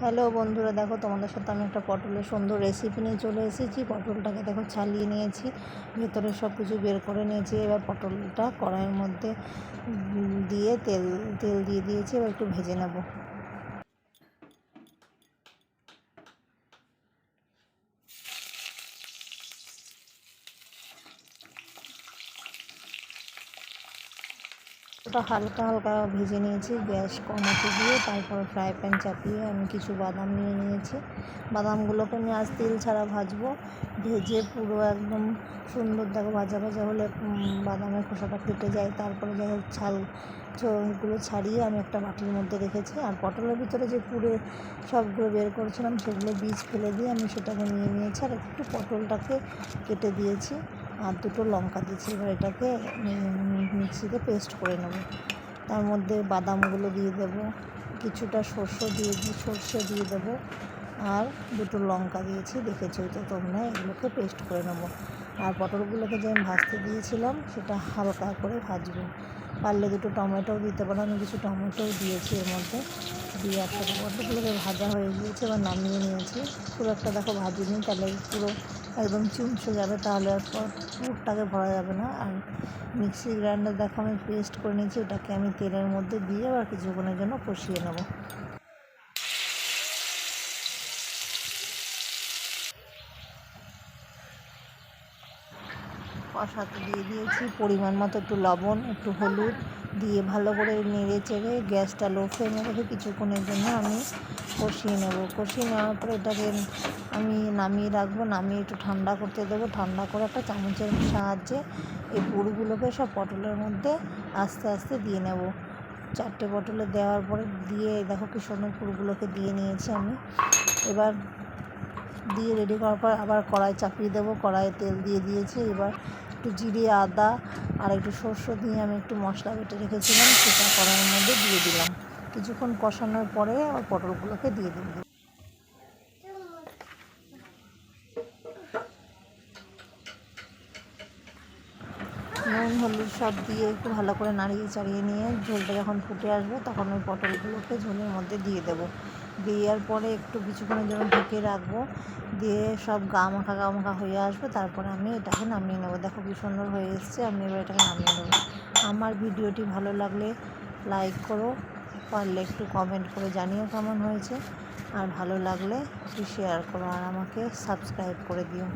Hello বন্ধুরা, দেখো তোমাদের সাথে আমি একটা পটলের সুন্দর রেসিপি নিয়ে চলে এসেছি। পটলটাকে দেখো ছালিয়ে নিয়েছি, ভেতরে সব কিছু বের করে নিয়েছি। এবার পটলটা কড়াইয়ের মধ্যে দিয়ে তেল তেল দিয়ে দিয়েছি, এবার একটু ভেজে নেব। ওটা হালকা হালকা ভেজে নিয়েছি। গ্যাস কমাতে দিয়ে তারপর ফ্রাই প্যান চাপিয়ে আমি কিছু বাদাম নিয়ে নিয়েছি। বাদামগুলোকে আমি আজ তেল ছাড়া ভাজবো। ভেজে পুরো একদম সুন্দর দেখো ভাজা ভাজা হলে বাদামের খোসাটা ফেটে যায়। তারপরে যাই হোক ছালগুলো ছাড়িয়ে আমি একটা বাটির মধ্যে রেখেছি। আর পটলের ভিতরে যে পুরে সবগুলো বের করেছিলাম, সেগুলো বীজ ফেলে দিয়ে আমি সেটাকে নিয়ে নিয়েছি। আর একটু পটলটাকে কেটে দিয়েছি। আর দুটো লঙ্কা দিয়েছি এবার এটাকে মিক্সিতে পেস্ট করে নেব। তার মধ্যে বাদামগুলো দিয়ে দেবো, কিছুটা সর্ষে দিয়ে দিই সর্ষে দিয়ে দেবো, আর দুটো লঙ্কা দিয়েছি। দেখেছ তো তোমরা, এগুলোকে পেস্ট করে নেব। আর পটলগুলোকে যে আমি ভাজতে দিয়েছিলাম, সেটা হালকা করে ভাজবো। পারলে দুটো টমেটোও দিতে পারো, আমি কিছু টমেটোও দিয়েছি এর মধ্যে। দিয়ে একসাথে পটলগুলোকে ভাজা হয়ে গিয়েছে, এবার নামিয়ে নিয়েছি। পুরো একটা দেখো ভাজিনি, তাহলে পুরো একদম চুমসে যাবে তাহলে আর পর পুরটাকে ভরা যাবে না। আর মিক্সি গ্রাইন্ডার দেখো আমি পেস্ট করে নিয়েছি, ওটাকে আমি তেলের মধ্যে দিয়ে আবার কিছুক্ষণের জন্য কষিয়ে নেব। কষাতে দিয়ে দিয়েছি। পরিমাণ মতো একটু লবণ, একটু হলুদ দিয়ে ভালো করে নেড়ে চেড়ে গ্যাসটা লো ফ্লেমে রেখে কিছুক্ষণের জন্য আমি কষিয়ে নেব। কষিয়ে নেওয়ার পরে এটাকে আমি নামিয়ে রাখব, নামিয়ে একটু ঠান্ডা করতে দেবো। ঠান্ডা করে একটা চামচের সাহায্যে এই পুরগুলোকে সব পটলের মধ্যে আস্তে আস্তে দিয়ে নেব। চারটে পটলে দেওয়ার পরে দিয়ে দেখো কি সুন্দর পুরগুলোকে দিয়ে নিয়েছি আমি। এবার দিয়ে রেডি করার পর আবার কড়াই চাপিয়ে দেবো। কড়াইয়ে তেল দিয়ে দিয়েছি। এবার একটু জিরে, আদা আর একটু সর্ষে দিয়ে আমি একটু মশলা বেটে রেখেছিলাম, সেটা কড়াইয়ের মধ্যে দিয়ে দিলাম। কিছুক্ষণ কষানোর পরে আবার পটলগুলোকে দিয়ে দেবো নুন, হলুদ সব দিয়ে একটু ভালো করে নাড়িয়ে চাড়িয়ে নিয়ে ঝোলটা যখন ফুটে আসবে, তখন ওই পটলগুলোকে ঝোলের মধ্যে দিয়ে দেবো। দেওয়ার পরে একটু কিছুক্ষণের জন্য ঢেকে রাখব। দিয়ে সব গা মাখা গা মাখা হয়ে আসবে, তারপরে আমি এটাকে নামিয়ে নেব। দেখো কি সুন্দর হয়ে এসছে, আমি এবার এটাকে নামিয়ে নেব। আমার ভিডিওটি ভালো লাগলে লাইক করো, পারলে একটু কমেন্ট করে জানিও কেমন হয়েছে। আর ভালো লাগলে একটু শেয়ার করো আর আমাকে সাবস্ক্রাইব করে দিও।